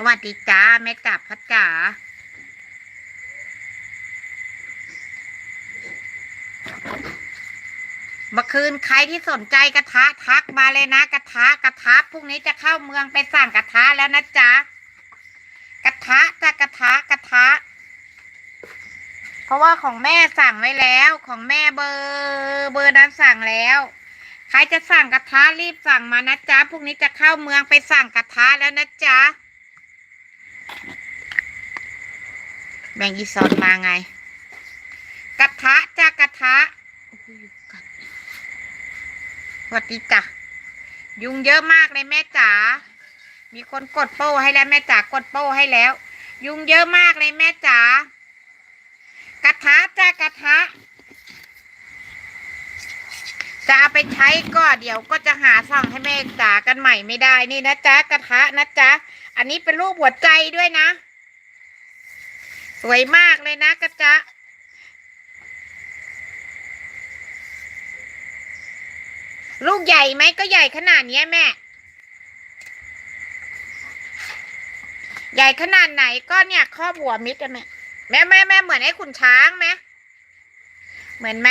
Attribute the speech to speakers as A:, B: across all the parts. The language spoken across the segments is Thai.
A: สวัสดีจ้าแม่จับพัดจ๋าเมื่อคืนใครที่สนใจกระทะทักมาเลยนะ กระทะกระทะพรุ่งนี้จะเข้าเมืองไปสั่งกระทะแล้วนะจ๊ะกระทะจะกระทะกระทะ เพราะว่าของแม่สั่งไว้แล้ว ของแม่เบอร์เบอร์นั้นสั่งแล้ว ใครจะสั่งกระทะรีบสั่งมานะจ๊ะพรุ่งนี้จะเข้าเมืองไปสั่งกระทะแล้วนะจ๊ะ แบงอีซอนมาไง กระทะจ้ากระทะสวัสดีจ้ะยุงเยอะมากเลยแม่จ๋า มีคนกดโป้ให้แล้วแม่จ๋ากดโป้ให้แล้ว ยุงเยอะมากเลยแม่จ๋ากระทะจ้ากระทะจะเอาไปใช้ก็เดี๋ยวก็จะหาสั่งให้แม่จ๋ากันใหม่ไม่ได้นี่นะจ๊ะกระทะนะจ๊ะอันนี้เป็นรูปหัวใจด้วยนะ สวยมากเลยนะกระจะลูกใหญ่ไหมก็ใหญ่ขนาดนี้แม่ ใหญ่ขนาดไหนก็เนี่ยครอบหัวมิดอะแม่แม่แม่แม่เหมือนไอ้ขุนช้างไหมเหมือนไหม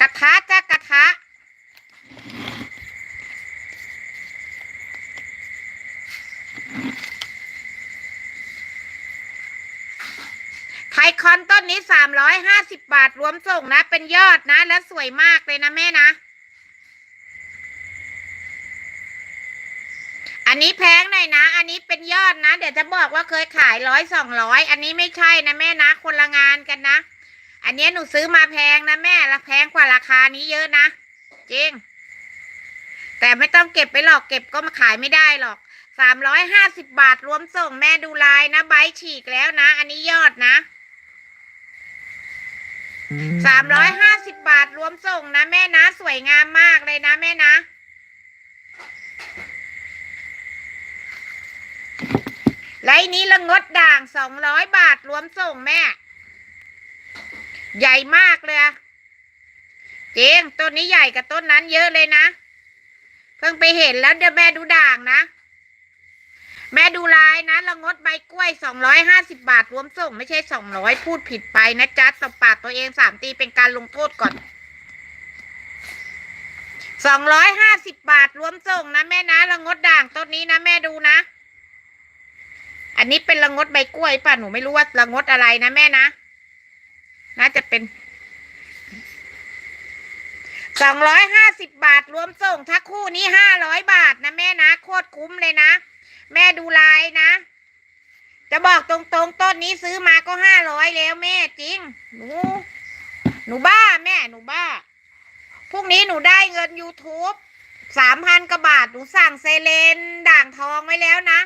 A: กระทะจ้ากระทะ ไทยคอ นี้สามร้อยห้าสิบบาทรวมส่งนะ เป็นยอดนะ และสวยมากเลยนะแม่นะ อันนี้แพงหน่อยนะ อันนี้เป็นยอดนะ เดี๋ยวจะบอกว่าเคยขายร้อยสองร้อยอันนี้ไม่ใช่นะแม่นะ คนละงานกันนะ อันนี้หนูซื้อมาแพงนะแม่ละแพงกว่าราคานี้เยอะนะ จริง แต่ไม่ต้องเก็บไปหรอกเก็บก็มาขายไม่ได้หรอกสามร้อยห้าสิบบาทรวมส่งแม่ดูลายนะใบฉีกแล้วนะ อันนี้ยอดนะ สามร้อยห้าสิบบาทรวมส่งนะแม่นะ สวยงามมากเลยนะแม่นะไลนี้ละงดด่างสองร้อยบาทรวมส่งแม่ ใหญ่มากเลยอะเจงต้นนี้ใหญ่กับต้นนั้นเยอะเลยนะ เพิ่งไปเห็นแล้วเดี๋ยวแม่ดูด่างนะ แม่ดูลายนะละงดใบกล้วยสองร้อยห้าสิบาทรวมส่ง ไม่ใช่สองร้อยพูดผิดไปนะจ๊ะตบปากตัวเองสามตีเป็นการลงโทษก่อนสองร้อยห้าสิบบาทรวมส่งนะแม่นะละงดด่างต้นนี้นะแม่ดูนะ อันนี้เป็นละงดใบกล้วยป่ะหนูไม่รู้ว่าละงดอะไรนะแม่นะ น่าจะเป็นสองร้อยห้าสิบบาทรวมส่งถ้าคู่นี้ห้าร้อยบาทนะแม่นะ โคตรคุ้มเลยนะ แม่ดูลายนะ จะบอกตรงๆ ต้นนี้ซื้อมาก็ห้าร้อยแล้วแม่จริง หนู หนูบ้าแม่หนูบ้า พรุ่งนี้หนูได้เงิน YouTube สามพันกว่าบาท หนูสั่งเซเลนด่างทองไว้แล้วนะ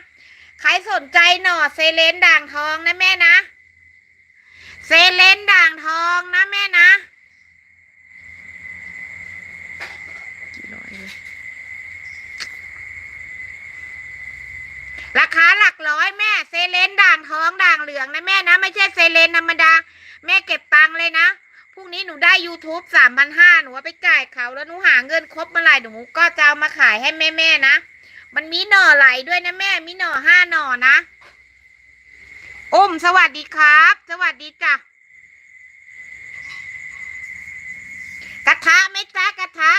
A: ใครสนใจหน่อเซเลนด่างทองนะแม่นะ เซเลนด่างทองนะแม่นะกี่ร้อยเลย ราคาหลักร้อยแม่เซเลนด่างทองด่างเหลืองนะแม่นะไม่ใช่เซเลนธรรมดา แม่เก็บตังค์เลยนะพรุ่งนี้หนูได้ YouTube สามพันห้าหนูไปจ่ายเขาแล้วหนูหาเงินครบเมื่อไหร่หนูก็จะเอามาขายให้แม่แม่ๆนะ มันมีหน่อไหลด้วยนะแม่ มีหน่อห้าหน่อนะอุ้มสวัสดีครับ สวัสดีจ้ะกระทะไหม่จ้ากระทะ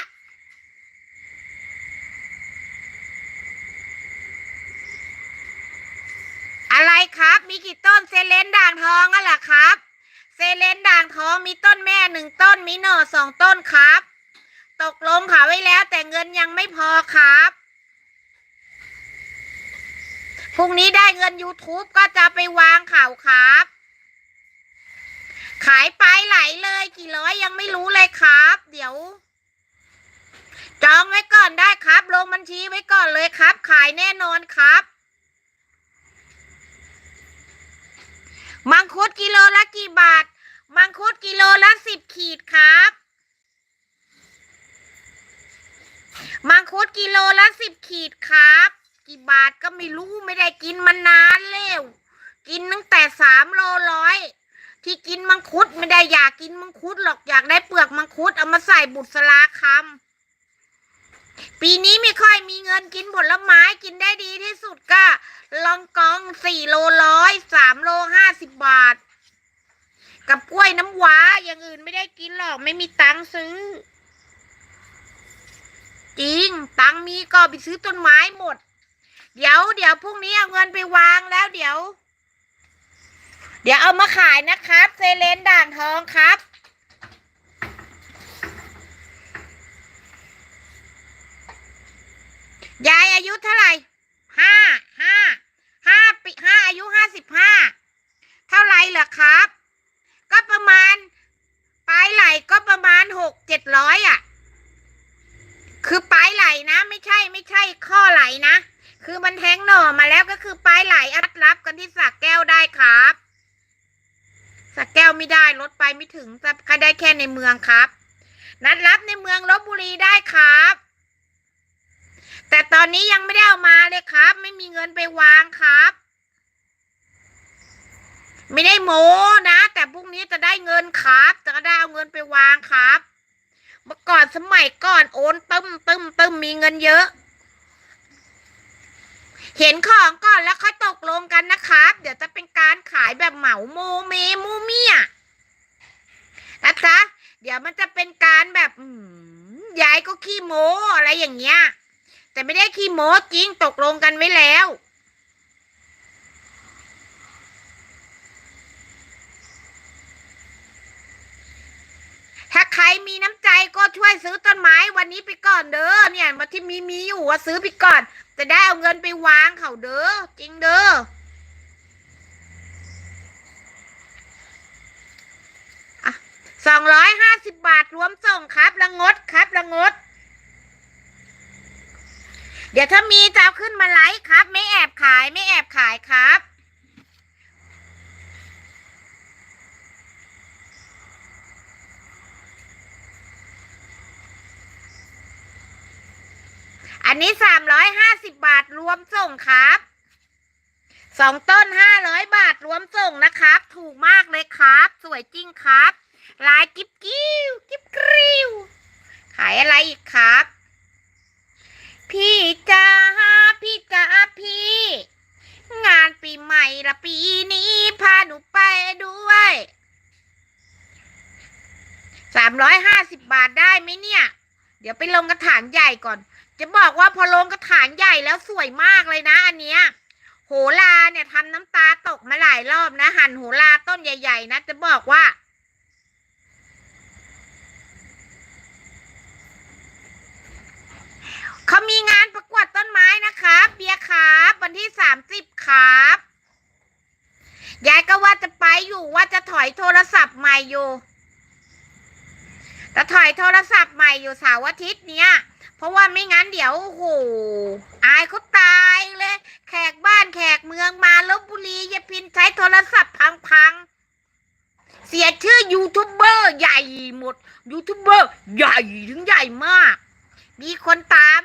A: อะไร ครับ มีกี่ต้นเซเลนด่างทองอะเหรอครับ เซเลนด่างทองมีต้นแม่หนึ่งต้นมีหน่อสองต้นครับ ตกลงเขาไว้แล้วแต่เงินยังไม่พอครับพรุ่งนี้ได้เงิน YouTube ก็จะไปวางข่าวครับ ขายไปไหลเลยกี่ร้อยยังไม่รู้เลยครับ เดี๋ยว จองไว้ก่อนได้ครับ ลงบัญชีไว้ก่อนเลยครับ ขายแน่นอนครับ มังคุดกิโลละกี่บาท มังคุดกิโลละสิบขีดครับ มังคุดกิโลละสิบขีดครับ กี่บาทก็ไม่รู้ไม่ได้กินมานานแล้วกินตั้งแต่สามโลร้อยที่กินมังคุดไม่ได้อยากกินมังคุดหรอกอยากได้เปลือกมังคุดเอามาใส่บุตรสลาคำ ปีนี้ไม่ค่อยมีเงินกินผลไม้กินได้ดีที่สุดก็ ลองกองสี่โลร้อยสามโลห้าสิบบาท กับกล้วยน้ำว้าอย่างอื่นไม่ได้กินหรอกไม่มีตังค์ซื้อ จริง ตังค์มีก็ไปซื้อต้นไม้หมด เดี๋ยวเดี๋ยวพรุ่งนี้เอาเงินไปวางแล้วเดี๋ยว เดี๋ยวเอามาขายนะครับ เซเลนด่างทองครับ ยายอายุเท่าไหร่ห้าห้าห้าปีห้าอายุห้าสิบห้าเท่าไหร่เหรอครับ ก็ประมาณปลายไหลก็ประมาณหกเจ็ดร้อยอะ คือปลายไหลนะ ไม่ใช่ไม่ใช่ข้อไหลนะ คือมันแทงหน่อมาแล้วก็คือปลายไหลอัดรับกันที่สักแก้วได้ครับสักแก้วไม่ได้รถไปไม่ถึงก็ได้แค่ในเมืองครับ นัดรับในเมืองลบบุรีได้ครับ แต่ตอนนี้ยังไม่ได้เอามาเลยครับ ไม่มีเงินไปวางครับ ไม่ได้โมนะ แต่พรุ่งนี้จะได้เงินครับ จะได้เอาเงินไปวางครับ เมื่อก่อนสมัยก่อนโอนตึมตึมตึมมีเงินเยอะ เห็นของก่อนแล้วค่อยตกลงกันนะครับ เดี๋ยวจะเป็นการขายแบบเหมาโมเมมูเมียนะจ๊ะเดี๋ยวมันจะเป็นการแบบยายก็ขี้โมอะไรอย่างเงี้ย แต่ไม่ได้ขี้โม้จริงตกลงกันไว้แล้ว ถ้าใครมีน้ำใจก็ช่วยซื้อต้นไม้วันนี้ไปก่อนเด้อเนี่ยมาที่มีมีอยู่ว่าซื้อไปก่อน จะได้เอาเงินไปวางเขาเด้อจริงเด้อสองร้อยห้าสิบบาทรวมส่งครับละงดครับละงด เดี๋ยวถ้ามีจะเอาขึ้นมาไลฟ์ครับ ไม่แอบขายไม่แอบขายครับ อันนี้สามร้อยห้าสิบบาทรวมส่งครับสองต้นห้าร้อยบาทรวมส่งนะครับ ถูกมากเลยครับ สวยจริงครับ ลายกิ๊บกิ้วกิ๊บกริ้วขายอะไรอีกครับ พี่จ้าพี่จ้าพี่ งานปีใหม่ละปีนี้พาหนูไปด้วยสามร้อยห้าสิบบาทได้ไหมเนี่ย เดี๋ยวไปลงกระถางใหญ่ก่อน จะบอกว่าพอลงกระถางใหญ่แล้วสวยมากเลยนะ อันเนี้ยโหลาเนี่ยทำน้ำตาตกมาหลายรอบนะ หั่นโหลาต้นใหญ่ ๆ นะ จะบอกว่า เขามีงานประกวดต้นไม้นะครับ เบียร์ครับวันที่สามสิบครับยายก็ว่าจะไปอยู่ว่าจะถอยโทรศัพท์ใหม่อยู่จะถอยโทรศัพท์ใหม่อยู่เสาร์อาทิตย์เนี้ย เพราะว่าไม่งั้นเดี๋ยวโอ้โหอายเขาตายเลย แขกบ้านแขกเมืองมาลบบุรียายพินใช้โทรศัพท์พังๆ เสียชื่อยูทูบเบอร์ใหญ่หมดยูทูบเบอร์ใหญ่ถึงใหญ่มาก มีคนตาม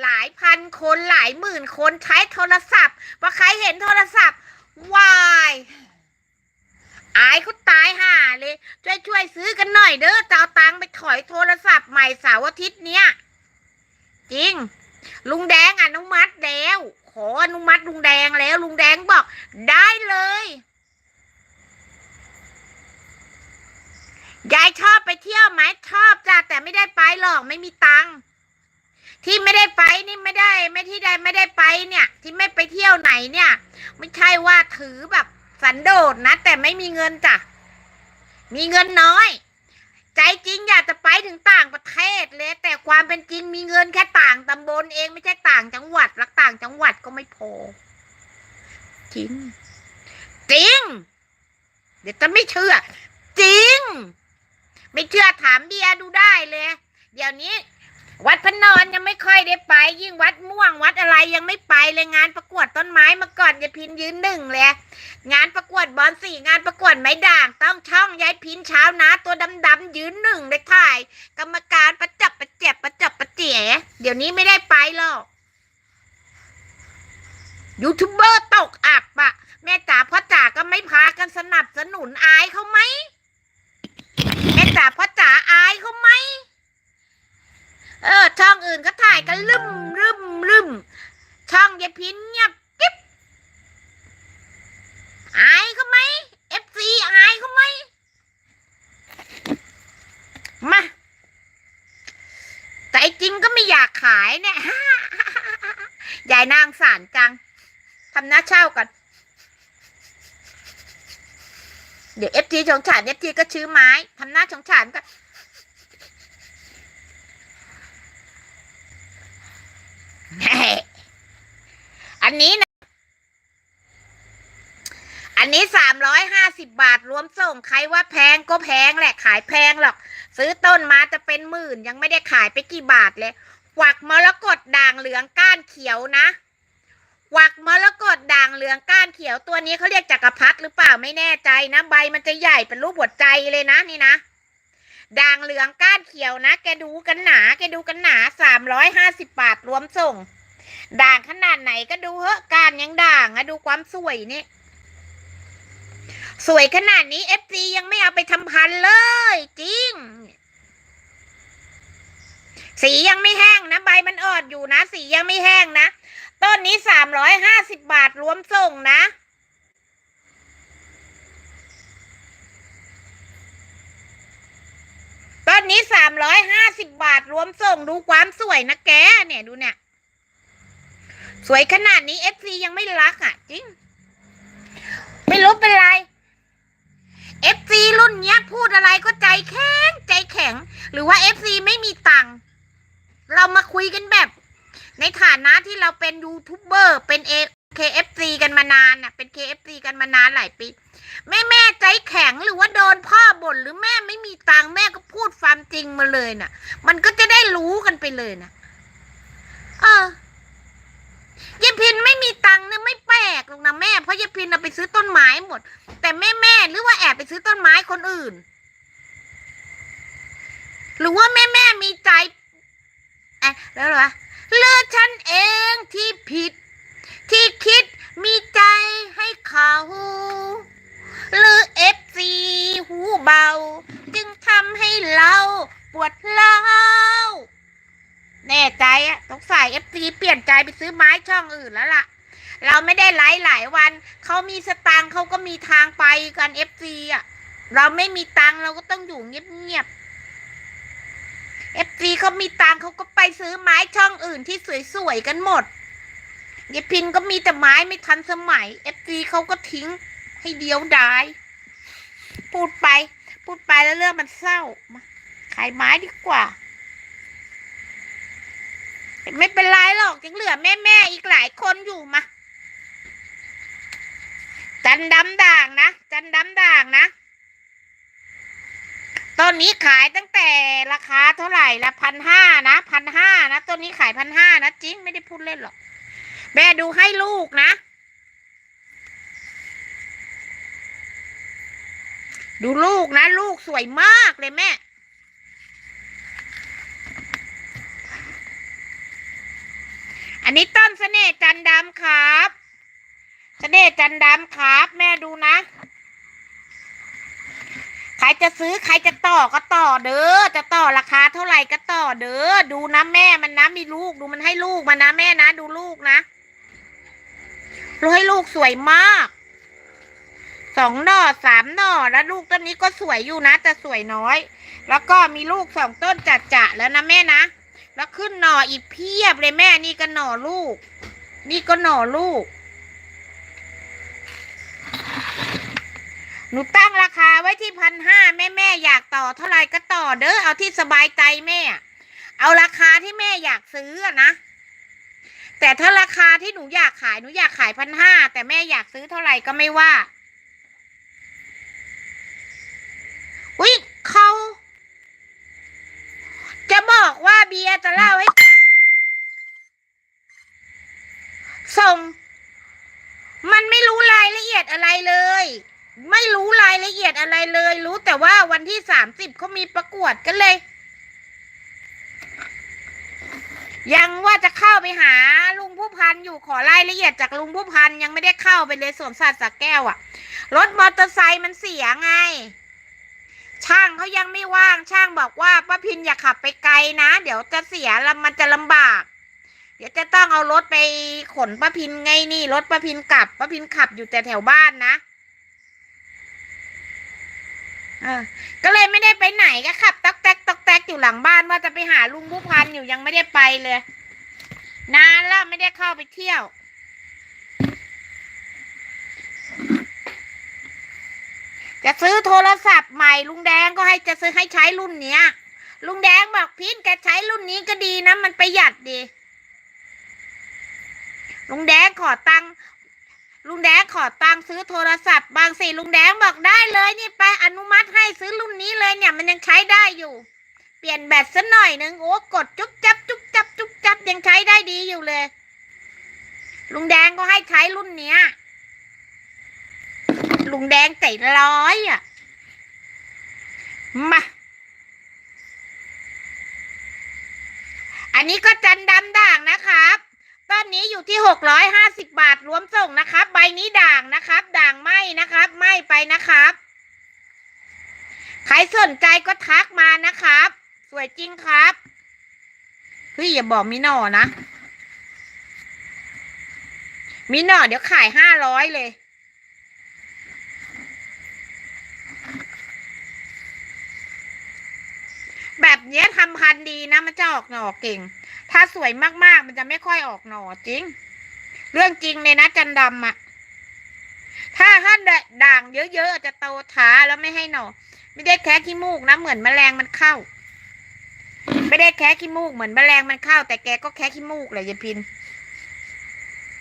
A: หลายพันคนหลายหมื่นคนใช้โทรศัพท์พอใครเห็นโทรศัพท์วายอายเขาตายห่าเลย ช่วยช่วยซื้อกันหน่อยเด้อจะเอาตังไปถอยโทรศัพท์ใหม่เสาร์อาทิตย์เนี้ยจริง ลุงแดงอนุมัติแล้ว ขออนุมัติลุงแดงแล้ว ลุงแดงบอกได้เลย ยายชอบไปเที่ยวไหมชอบจ้ะแต่ไม่ได้ไปหรอกไม่มีตังค์ ที่ไม่ได้ไปนี่ไม่ได้ ไม่ที่ใดไม่ได้ไปเนี่ย ที่ไม่ไปเที่ยวไหนเนี่ย ไม่ใช่ว่าถือแบบสันโดษนะ แต่ไม่มีเงินจ้ะมีเงินน้อย ใจจริงอยากจะไปถึงต่างประเทศเลย แต่ความเป็นจริงมีเงินแค่ต่างตำบลเองไม่ใช่ต่างจังหวัดรักต่างจังหวัดก็ไม่พอจริง จริง เดี๋ยวจะไม่เชื่อ จริง ไม่เชื่อถามเบียดูได้เลย เดี๋ยวนี้ วัดพระนอนยังไม่ค่อยได้ไป ยิ่งวัดม่วงวัดอะไรยังไม่ไปเลยงานประกวดต้นไม้มาก่อนยายพินยืนหนึ่งเลยงานประกวดบอลสี่งานประกวดไม้ด่างต้องช่องยายพินเช้านะ ตัวดำๆยืนหนึ่งเลยถ่าย กรรมการประจับประเจ็บประจับประเจ๋เดี๋ยวนี้ไม่ได้ไปหรอกยูทูบเบอร์ตกอับปะแม่จ๋าพ่อจ๋าก็ไม่พากันสนับสนุนอายเขาไหมแม่จ๋าพ่อจ๋าอายเขาไหม เออ ช่องอื่นก็ถ่ายกันลึมลึมลึมช่องยายพินเนี่ยบกิ๊บอายเขาไหมเอฟซีอายเขาไหมมาแต่จริงก็ไม่อยากขายเนี่ยยายนางสารจังทำหน้าเช่ากันเดี๋ยวเอฟทีชงฉานเอฟทีก็ชื้อไม้ทำหน้าชงฉานก็ นนี้นะ อันนี้สามร้อยห้าสิบบาทรวมส่งใครว่าแพงก็แพงแหละขายแพงหรอก ซื้อต้นมาจะเป็นหมื่นยังไม่ได้ขายไปกี่บาทเลยกวักมรกตด่างเหลืองก้านเขียวนะกวักมรกตด่างเหลืองก้านเขียวตัวนี้เขาเรียกจักรพรรดิหรือเปล่าไม่แน่ใจนะใบมันจะใหญ่เป็นรูปหัวใจเลยนะนี่นะด่างเหลืองก้านเขียวนะ แกดูกันหนา แกดูกันหนาสามร้อยห้าสิบบาทรวมส่ง ด่างขนาดไหนก็ดูเหอะการยังด่างอะดูความสวยนี่สวยขนาดนี้เอฟซียังไม่เอาไปทำพันเลย จริง สียังไม่แห้งนะ ใบมันอ่อนอยู่นะ สียังไม่แห้งนะ ต้นนี้สามร้อยห้าสิบบาทรวมส่งนะ ต้นนี้สามร้อยห้าสิบบาทรวมส่งดูความสวยนะแกเนี่ยดูเนี่ย สวยขนาดนี้เอฟซียังไม่รักอะ จริง ไม่รู้เป็นไรเอฟซีรุ่นเนี้ย พูดอะไรก็ใจแข็ง ใจแข็ง หรือว่าเอฟซีไม่มีตังค์เรามาคุยกันแบบ ในฐานะที่เราเป็นยูทูบเบอร์เป็นเอ KFC กันมานานน่ะ เป็น KFC กันมานานหลายปีแม่แม่ใจแข็งหรือว่าโดนพ่อบ่นหรือแม่ไม่มีตังค์แม่ก็พูดความจริงมาเลยน่ะ มันก็จะได้รู้กันไปเลยน่ะ เออ ยายพินไม่มีตังค์เนี่ยไม่แปลกหรอกนะแม่ เพราะยายพินเอาไปซื้อต้นไม้หมด แต่แม่แม่หรือว่าแอบไปซื้อต้นไม้คนอื่น หรือว่าแม่แม่มีใจเอะแล้วเหรอเลือฉันเองที่ผิด ที่คิดมีใจให้เขาหรือเอฟซีหูเบา จึงทำให้เราปวดเล้า แน่ใจอะต้องใส่เอฟซีเปลี่ยนใจไปซื้อไม้ช่องอื่นแล้วล่ะ เราไม่ได้ไลฟ์หลายวัน เขามีสตางค์เขาก็มีทางไปกันเอฟซีอะเราไม่มีตังค์เราก็ต้องอยู่เงียบๆเอฟซีเขามีตังค์เขาก็ไปซื้อไม้ช่องอื่นที่สวยๆกันหมดยายพินก็มีแต่ไม้ไม่ทันสมัยเอฟซีเขาก็ทิ้งให้เดียวดาย พูดไป พูดไปแล้วเรื่องมันเศร้ามาขายไม้ดีกว่า ไม่เป็นไรหรอกยังเหลือแม่แม่อีกหลายคนอยู่มา จันดำด่างนะ จันดำด่างนะต้นนี้ขายตั้งแต่ราคาเท่าไหร่ละพันห้านะพันห้านะต้นนี้ขายพันห้านะจริงไม่ได้พูดเล่นหรอก แม่ดูให้ลูกนะ ดูลูกนะ ลูกสวยมากเลยแม่ นนี้ต้นเสน่ห์จันดำครับ เสน่ห์จันดำครับ แม่ดูนะ ใครจะซื้อใครจะต่อก็ต่อเด้อ จะต่อราคาเท่าไหร่ก็ต่อเด้อ ดูนะแม่มันนะมีลูกดูมันให้ลูกมานะแม่นะดูลูกนะดูให้ลูกสวยมาก สองหน่อสามหน่อแล้วลูกต้นนี้ก็สวยอยู่นะแต่สวยน้อย แล้วก็มีลูกสองต้นจัดจะแล้วนะแม่นะ แล้วขึ้นหน่ออีกเพียบเลยแม่นี่ก็หน่อลูก นี่ก็หน่อลูก หนูตั้งราคาไว้ที่พันห้าแม่แม่อยากต่อเท่าไหร่ก็ต่อเด้อเอาที่สบายใจแม่ เอาราคาที่แม่อยากซื้อนะแต่ถ้าราคาที่หนูอยากขายหนูอยากขายพันห้าแต่แม่อยากซื้อเท่าไหร่ก็ไม่ว่าอุ้ยเขา จะบอกว่าเบียร์จะเล่าให้ฟัง ส่ง มันไม่รู้รายละเอียดอะไรเลย ไม่รู้รายละเอียดอะไรเลย รู้แต่ว่าวันที่สามสิบเขามีประกวดกันเลย ยังว่าจะเข้าไปหาลุงผู้พันอยู่ขอรายละเอียดจากลุงผู้พันยังไม่ได้เข้าไปเลยสวนสัตว์สักแก้วอะรถมอเตอร์ไซค์มันเสียไง ช่างเขายังไม่ว่างช่างบอกว่าป้าพินอย่าขับไปไกลนะ เดี๋ยวจะเสียแล้วมันจะลำบาก เดี๋ยวจะต้องเอารถไปขนป้าพินไงนี่รถป้าพินกลับป้าพินขับอยู่แต่แถวบ้านนะอก็เลยไม่ได้ไปไหนก็ขับตอกแตกตอกแตกอยู่หลังบ้านว่าจะไปหาลุงผู้พันอยู่ยังไม่ได้ไปเลย นานแล้วไม่ได้เข้าไปเที่ยว จะซื้อโทรศัพท์ใหม่ลุงแดงก็ให้จะซื้อให้ใช้รุ่นเนี้ย ลุงแดงบอกพินแกใช้รุ่นนี้ก็ดีนะ มันประหยัดดี ลุงแดงขอตังค์ลุงแดงขอตังค์ซื้อโทรศัพท์ บางสิลุงแดงบอกได้เลยนี่ไปอนุมัติให้ซื้อรุ่นนี้เลยเนี่ย มันยังใช้ได้อยู่ เปลี่ยนแบตสักหน่อยนึงโอ้กดจุ๊บจับจุ๊บจับจุ๊บจับยังใช้ได้ดีอยู่เลย ลุงแดงก็ให้ใช้รุ่นเนี้ย ลุงแดงใจร้อยอะ มา อันนี้ก็จันดำด่างนะครับต้นนี้อยู่ที่หกร้อยห้าสิบบาทรวมส่งนะครับ ใบนี้ด่างนะครับ ด่างไหมนะครับไหมไปนะครับ ใครสนใจก็ทักมานะครับ สวยจริงครับเฮ้ยอย่าบอกมีหน่อนะมีหน่อเดี๋ยวขายห้าร้อยเลย แบบเนี้ยทำพันธุ์ดีนะมันจะออกหน่อเก่ง ถ้าสวยมากๆ มันจะไม่ค่อยออกหน่อจริง เรื่องจริงเลยนะจันดำอะถ้าถ้าด่างเยอะๆอาจจะโตช้าแล้วไม่ให้หน่อ ไม่ได้แค่ขี้มูกนะเหมือนแมลงมันเข้า ไม่ได้แค่ขี้มูกเหมือนแมลงมันเข้า แต่แกก็แค่ขี้มูกเลยยายพิน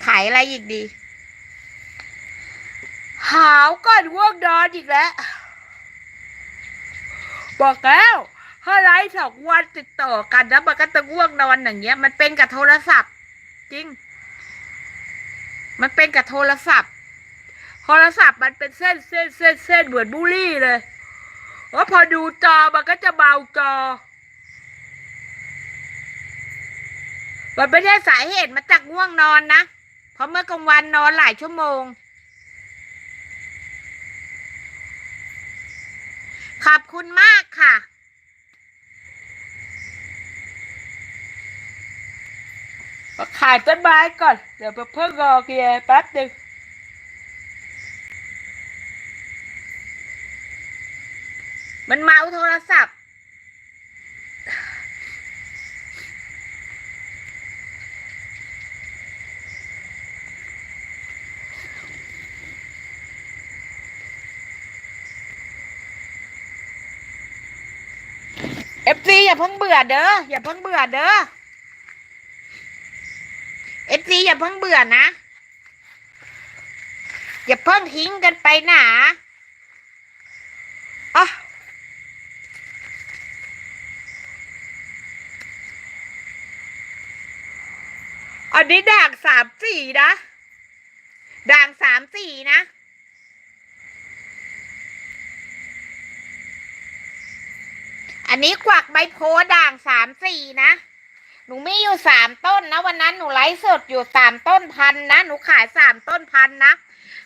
A: ขายอะไรอีกดี หาวก่อนว่วงนอนอีกแล้ว บอกแล้ว ถ้าไลฟ์สองวันติดต่อกันนะมันก็จะง่วงนอนอย่างเงี้ย มันเป็นกับโทรศัพท์ จริง มันเป็นกับโทรศัพท์ โทรศัพท์มันเป็นเส้นเส้นเส้นเส้นเหมือนบุรี่เลยว่าพอดูจอมันก็จะเบาจอ มันไม่ใช่สาเหตุมาจากง่วงนอนนะ เพราะเมื่อกลางวันนอนหลายชั่วโมงขอบคุณมากค่ะ ขายต้นไม้ก่อน เดี๋ยวเพิ่งรอเกียร์แป๊บหนึ่งมันเมาโทรศัพท์ เอฟซีอย่าเพิ่งเบื่อเด้อ อย่าเพิ่งเบื่อเด้อ ซีอย่าเพิ่งเบื่อนะ อย่าเพิ่งทิ้งกันไปหนาอะอันนี้ด่างสามสี่นะ ด่างสามสี่นะ อันนี้กวักใบโพด่างสามสี่นะ หนูมีอยู่สามต้นนะ วันนั้นหนูไลฟ์สดอยู่สามต้นพันนะ หนูขายสามต้นพันนะ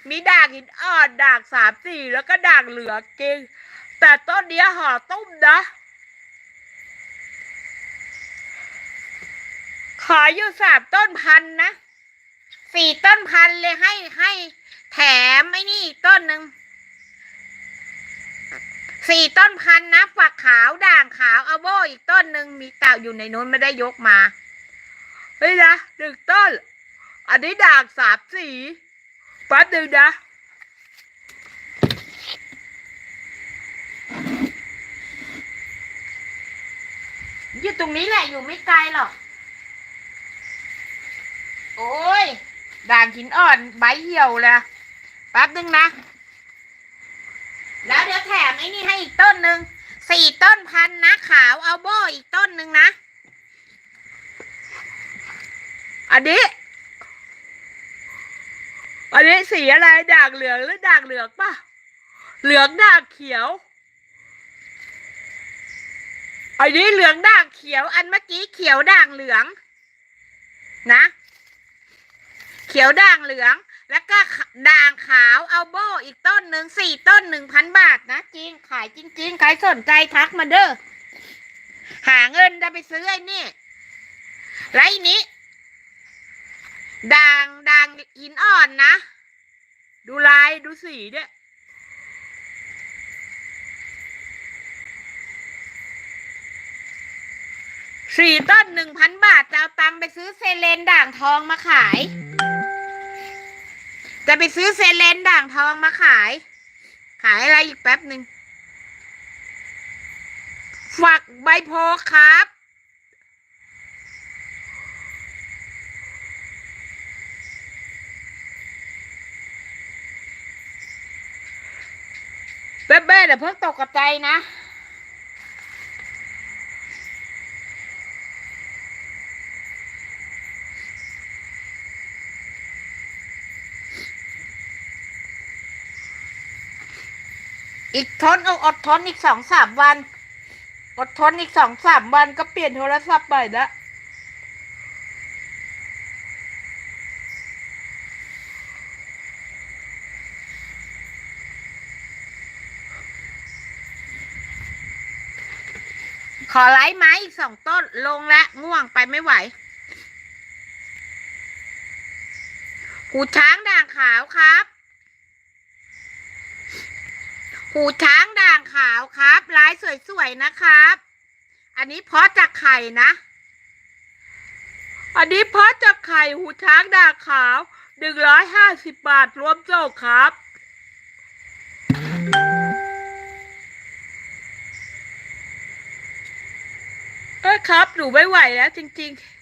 A: มีด่างหินอ่อนด่างสามสี่แล้วก็ด่างเหลืองจริงแต่ต้นเนี้ยห่อตุ้มนะขายอยู่สามต้นพันนะสี่ต้นพันเลยให้ให้แถมไอ้นี่อีกต้นหนึ่ง สี่ต้นพันธุ์นะฝักขาวด่างขาวอโบอีกต้นหนึ่งมีเต่าอยู่ในนู้นไม่ได้ยกมา เฮ้ยนะหนึ่งต้น อันนี้ด่างสามสีแป๊บหนึ่งนะอยู่ตรงนี้แหละอยู่ไม่ไกลหรอก โอ้ย ด่างหินอ่อนใบเหี่ยวเลยแป๊บหนึ่งนะ แล้วเดี๋ยวแถมไอ้นี่ให้อีกต้นหนึ่งสี่ต้นพันนะขาวเอาโบอีกต้นหนึ่งนะ อันนี้ อันนี้สีอะไรด่างเหลืองหรือด่างเหลืองปะเหลืองด่างเขียว อันนี้เหลืองด่างเขียว อันเมื่อกี้เขียวด่างเหลือง นะ เขียวด่างเหลือง แล้วก็ด่างขาวเอาโบอีกต้นหนึ่งสี่ต้นหนึ่งพันบาทนะจริงขายจริงๆใครสนใจทักมาเด้อหาเงินจะไปซื้อไอ้นี่และอันนี้ด่างด่างหินอ่อนนะ ดูลายดูสีเนี่ยสี่ต้นหนึ่งพันบาทจะเอาตังไปซื้อเซเลนด่างทองมาขาย จะไปซื้อเซเลนด่างทองมาขาย ขายอะไรอีกแป๊บหนึ่งฝักใบโพครับ เบ๊ะเบ้เดี๋ยวเพิ่งตกกระใจนะ อีกทนเอาอดทนอีกสองสามวัน อดทนอีกสองสามวันก็เปลี่ยนโทรศัพท์ใหม่ละขอไลค์ไม้อีกสองต้นลงและง่วงไปไม่ไหว หูช้างด่างขาวครับ หูช้างด่างขาวครับ ลายสวยๆนะครับ อันนี้เพาะจากไข่นะ อันนี้เพาะจากไข่หูช้างด่างขาวหนึ่งร้อยห้าสิบบาทรวมส่งครับเอ้ยครับ หนูไม่ไหวแล้วจริง ๆ